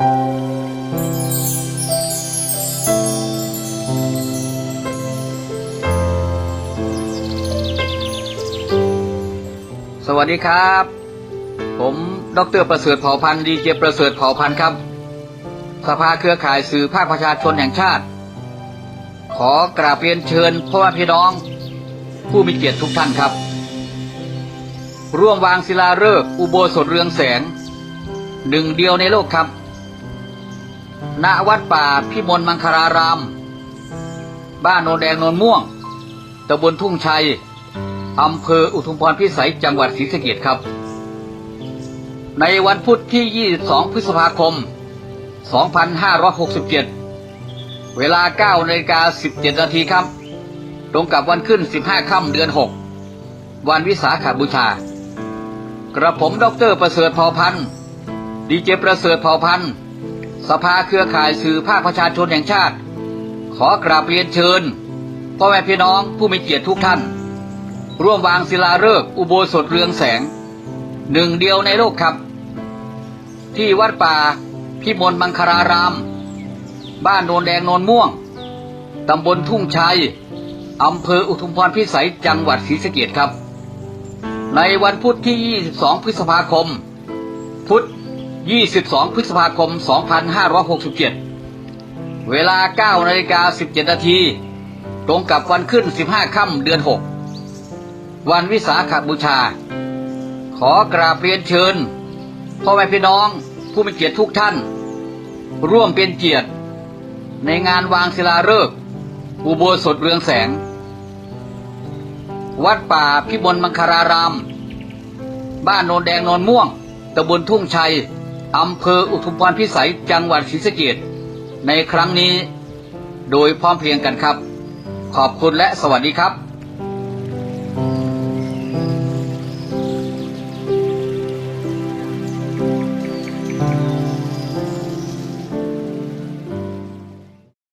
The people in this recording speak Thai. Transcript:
สวัสดีครับ ผมดรประเสริฐเผ่าพันธ์ดีเจประเสริฐเผ่าพันธ์ครับ สภาเครือข่ายสื่อภาคประชาชนแห่งชาติ ขอกราบเรียนเชิญพ่อแม่พี่น้อง ผู้มีเกียรติทุกท่านครับ ร่วมวางศิลาฤกษ์อุโบสถเรืองแสงหนึ่งเดียวในโลกครับ ณวัดป่าพิมลมังคลาราม บ้านโนนแดงโนนม่วงตำบลทุ่งชัยอำเภออุทุมพรพิสัยจังหวัดศรีสะเกษครับ ในวันพุธที่ 22 พฤษภาคม 2567 เวลา9นาฬิกา17 นาทีครับ ตรงกับวันขึ้น 15 ค่ำเดือน 6 วันวิสาขบูชา กระผมดรประเสริฐเผ่าพันธ์ดีเจประเสริฐเผ่าพันธ์ สภาเครือข่ายสื่อภาคประชาชนแห่งชาติ ขอกราบเรียนเชิญพ่อแม่พี่น้องผู้มีเกียรติทุกท่าน ร่วมวางศิลาฤกษ์อุโบสถเรืองแสง หนึ่งเดียวในโลกครับ ที่วัดป่าพิมลมังคลาราม บ้านโนนแดงโนนม่วง ตำบลทุ่งชัยอำเภออุทุมพรพิสัยจังหวัดศรีสะเกษครับ ในวันพุธที่ 22 พฤษภาคม พุธ 22 พฤษภาคม 2567 เวลา 9 นาฬิกา 17 นาที ตรงกับวันขึ้น 15 ค่ำเดือน 6 วันวิสาขบูชา ขอกราบเรียนเชิญพ่อแม่พี่น้องผู้มีเกียรติทุกท่าน ร่วมเป็นเกียรติ ในงานวางศิลาฤกษ์อุโบสถเรืองแสง วัดป่าพิมลมังคลาราม บ้านโนนแดงโนนม่วงตำบลทุ่งชัย อำเภออุทุมพรพิสัยจังหวัดศรีสะเกดในครั้งนี้ โดยพร้อมเพรียงกันครับ ขอบคุณและสวัสดีครับ